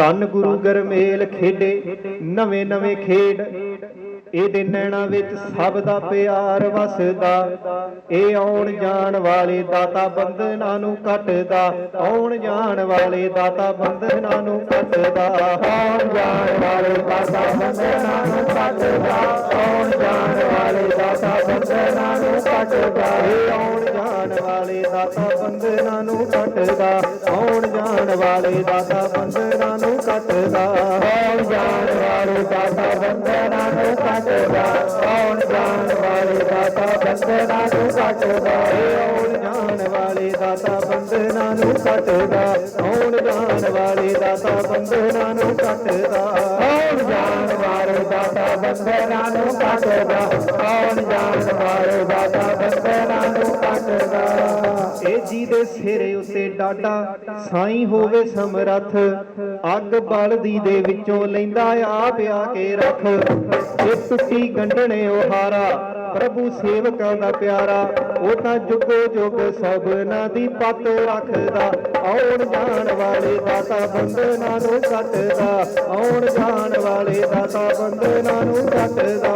ਧੰਨ ਗੁਰੂ ਗਰਮੇਲ ਖੇਡੇ, ਨਵੇਂ ਨਵੇਂ ਖੇਡ। ਇਹਦੇ ਨੈਣਾ ਵਿੱਚ ਸਭ ਦਾ ਪਿਆਰ ਵਸਦਾ। ਇਹ ਆਉਣ ਜਾਣ ਵਾਲੇ ਦਾਤਾ ਬੰਧਨਾਂ ਨੂੰ ਕੱਟਦਾ। ਆਉਣ ਜਾਣ ਵਾਲੇ ਦਾਤਾ ਬੰਧਨਾਂ ਨੂੰ ਕੱਟਦਾ। ਆਉਣ ਜਾਣ ਵਾਲੇ ਦਾਤਾ ਬੰਧਨਾਂ ਨੂੰ ਕੱਟਦਾ। ਆਉਣ ਜਾਣ ਵਾਲੇ ਦਾਤਾ ਬੰਧਨਾਂ ਨੂੰ ਕੱਟਦਾ। ਇਹ ਆਉਣ ਜਾਣ ਵਾਲੇ ਦਾਤਾ ਬੰਧਨਾਂ ਨੂੰ ਕੱਟਦਾ। ਆਉਣ ਜਾਣ ਵਾਲੇ ਦਾਤਾ ਬੰਧਨਾਂ ਨੂੰ ਸਤਿਦਾ ਕੌਣ ਜਾਣ ਵਾਲੇ ਦਾਤਾ ਬੰਦਨਾ ਨੂੰ ਸਤਿਦਾ ਕੌਣ ਜਾਣ ਵਾਲੇ ਦਾਤਾ ਬੰਦਨਾ ਨੂੰ ਸਤਿਦਾ ਕੌਣ ਜਾਣ ਵਾਲੇ ਦਾਤਾ ਬੰਦਨਾ ਨੂੰ ਸਤਿਦਾ ਕੌਣ ਜਾਣ ਵਾਲੇ ਦਾਤਾ ਬੰਦਨਾ ਨੂੰ ਸਤਿਦਾ ਕੌਣ ਜਾਣ ਵਾਲੇ ਦਾਤਾ ਬੰਦਨਾ ਨੂੰ ਸਤਿਦਾ ਕੌਣ ਜਾਣ ਵਾਲੇ ਦਾਤਾ ਬੰਦਨਾ ਨੂੰ ਸਤਿਦਾ ਇਹ ਜੀ ਦੇ ਸਿਰ ਉਤੇ ਡਾਡਾ ਸਾਈ ਹੋਵੇ ਸਮਰੱਥ, ਅੱਗ ਬਲਦੀ ਦੇ ਵਿੱਚੋਂ ਲੈਂਦਾ ਆ ਕੇ ਰੱਖ। ਇਹ ਟੁੱਟੀ ਗੰਢਣੇ ਹਾਰਾ ਪ੍ਰਭੂ ਸੇਵਕਾਂ ਦਾ ਪਿਆਰਾ, ਉਹ ਤਾਂ ਜੁਗੋ ਜੁਗ ਸਭਨਾ ਦੀ ਪੱਤ ਰੱਖਦਾ। ਆਉਣ ਜਾਣ ਵਾਲੇ ਦਾਤਾ ਬੰਦਨਾ ਨੂੰ ਕੱਟਦਾ। ਆਉਣ ਜਾਣ ਵਾਲੇ ਦਾਤਾ ਬੰਦਨਾ ਨੂੰ ਕੱਟਦਾ।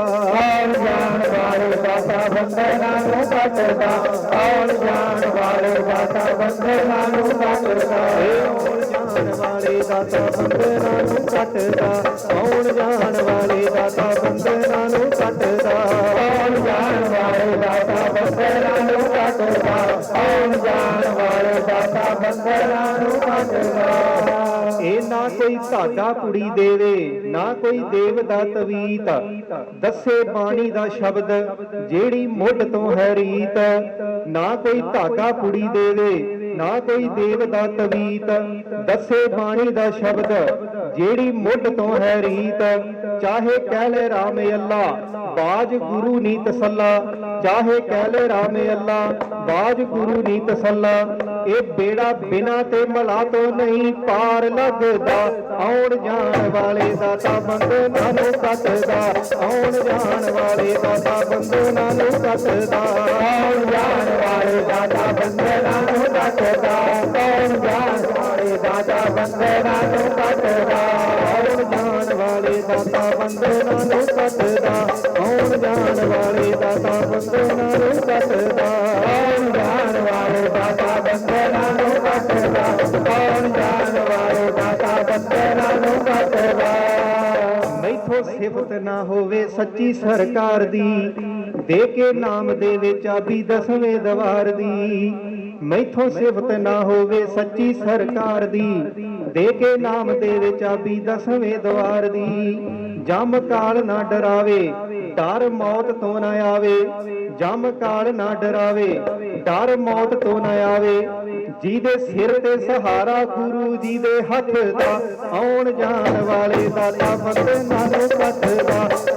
ਬੰਦਨਾ ਨੂੰ ਕੱਟਦਾ ਆਉਣ ਜਾਣ ਵਾਲੇ ਦਾਤਾ ਬੰਦਨਾ ਨੂੰ ਕੱਟਦਾ ਏ ਆਉਣ ਜਾਣ ਵਾਲੇ ਦਾਤਾ ਬੰਦਨਾ ਨੂੰ ਕੱਟਦਾ ਆਉਣ ਜਾਣ ਵਾਲੇ ਦਾਤਾ ਬੰਦਨਾ ਨੂੰ ਕੱਟਦਾ ਆਉਣ ਜਾਣ ਵਾਲੇ ਦਾਤਾ ਬੰਦਨਾ ਕੋਈ ਧਾਗਾ ਕੁੜੀ ਦੇਵੇ ਨਾ ਕੋਈ ਦੇਵ ਦਾ ਤਵੀਤ। ਦੱਸੇ ਬਾਣੀ ਦਾ ਸ਼ਬਦ ਜਿਹੜੀ ਮੁੱਢ ਤੋਂ ਹੈ ਰੀਤ। ਨਾ ਕੋਈ ਧਾਗਾ ਕੁੜੀ ਦੇਵੇ ਨਾ ਕੋਈ ਦੇਵ ਦਾ ਤਵੀਤ। ਦੱਸੇ ਬਾਣੀ ਦਾ ਸ਼ਬਦ ਜਿਹੜੀ ਮੁੱਢ ਤੋਂ ਹੈ ਰੀਤ। ਚਾਹੇ ਕਹਿ ਲੈ ਰਾਮ ਅੱਲਾ ਬਾਜ ਗੁਰੂ ਨੀ ਤਸੱਲਾ ਚਾਹੇ ਕਹਿ ਲੈ ਰਾਮ ਅੱਲਾ ਬਾਜ ਗੁਰੂ ਨੀ ਤਸੱਲਾ ਇਹ ਬੇੜਾ ਬਿਨਾ ਤੇ ਮਲਾ ਤੋਂ ਨਹੀਂ ਪਾਰ ਲੱਗਦਾ। ਆਉਣ ਜਾਣ ਵਾਲੇ ਦਾਤਾ ਬੰਦਨਾ ਨੂੰ ਕੱਟਦਾ। ਆਉਣ ਜਾਣ ਵਾਲੇ ਦਾਤਾ ਬੰਦਨਾ ਨੂੰ ਕੱਟਦਾ। ਆਉਣ ਜਾਣ ਵਾਲੇ ਦਾਤਾ ਬੰਦਨਾ ਨੂੰ ਕੱਟਦਾ। ਆਉਣ ਜਾਣ ਵਾਲੇ ਦਾਤਾ ਬੰਦਨਾ ਨੂੰ ਕੱਟਦਾ। ਆਉਣ ਜਾਣ ਵਾਲੇ ਦਾਤਾ ਬੰਦਨਾ ਨੂੰ ਕੱਟਦਾ। ਆਉਣ ਜਾਣ ਵਾਲੇ ਦਾਤਾ ਬੰਦਨਾ ਨੂੰ ਕੱਟਦਾ ਆਉਣ ਜਾਣ ਵਾਲੇ ਦਾਤਾ ਬੰਦਨਾ ਨੂੰ ਕੱਟਦਾ ਆਉਣ ਜਾਣ ਵਾਲੇ ਦਾਤਾ ਬੰਦਨਾ ਨੂੰ ਕੱਟਦਾ ਮੈਥੋਂ ਸਿਫਤ ਨਾ ਹੋਵੇ ਸੱਚੀ ਸਰਕਾਰ ਦੀ, ਦੇ ਕੇ ਨਾਮ ਦੇ ਵਿੱਚ ਦਸਵੇਂ ਦਵਾਰ ਦੀ। ਮੈਥੋਂ ਸਿਫਤ ਨਾ ਹੋਵੇ ਸੱਚੀ ਸਰਕਾਰ ਦੀ, ਦੇ ਕੇ ਨਾਮ ਦੇ ਵਿੱਚ ਦਸਵੇਂ ਦਵਾਰ ਦੀ। ਜਮ ਕਾਲ ਨਾ ਡਰਾਵੇ ਡਰ ਮੌਤ ਤੋਂ ਨਾ ਆਵੇ, ਜਮ ਕਾਲ ਨਾ ਡਰਾਵੇ, ਡਰ ਮੌਤ ਤੋਂ ਨਾ ਆਵੇ। ਜਿਹਦੇ ਸਿਰ ਤੇ ਸਹਾਰਾ ਗੁਰੂ ਜੀ ਦੇ ਹੱਥ ਦਾ, ਆਉਣ ਜਾਣ ਵਾਲੇ ਦਾਤਾ ਬੰਦਨਾ ਨੂੰ ਕੱਟਦਾ ਆਉਣ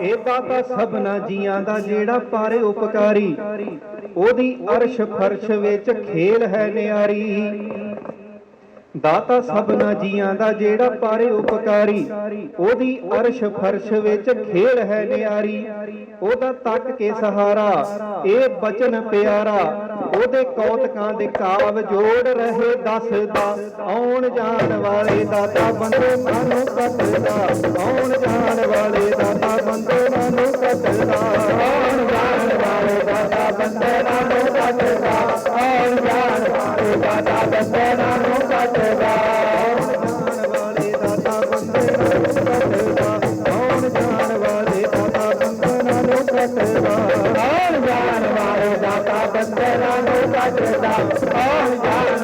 ਇਹ ਦਾਤਾ ਸਭਨਾ ਜੀਆਂ ਦਾ ਜਿਹੜਾ ਪਾਰੇ ਉਪਕਾਰੀ, ਉਹਦੀ ਅਰਸ਼ ਫਰਸ਼ ਵਿੱਚ ਖੇਲ ਹੈ ਨਿਆਰੀ। ਦਾਤਾ ਸਭਨਾ ਜੀਆਂ ਦਾ ਜਿਹੜਾ ਪਾਰੇ ਉਪਕਾਰੀ, ਉਹਦੀ ਅਰਸ਼ ਫਰਸ਼ ਵਿੱਚ ਖੇਲ ਹੈ ਨਿਆਰੀ, ਉਹਦਾ ਤੱਕ ਕੇ ਸਹਾਰਾ, ਇਹ ਬਚਨ ਪਿਆਰਾ, ਉਹਦੇ ਕੌਤਕਾਂ ਦੇ ਕਾਵ ਜੋੜ ਰਹੇ ਦੱਸਦਾ, ਆਉਣ ਜਾਣ ਵਾਲੇ ਦਾਤਾ ਬੰਦੇ ਨੂੰ ਕੱਟਦਾ, ਆਉਣ ਜਾਣ ਵਾਲੇ ਦਾਤਾ ਬੰਦੇ ਨੂੰ ਕੱਟਦਾ, ਆਉਣ ਜਾਣ ਵਾਲੇ ਦਾਤਾ ਬੰਦੇ दादा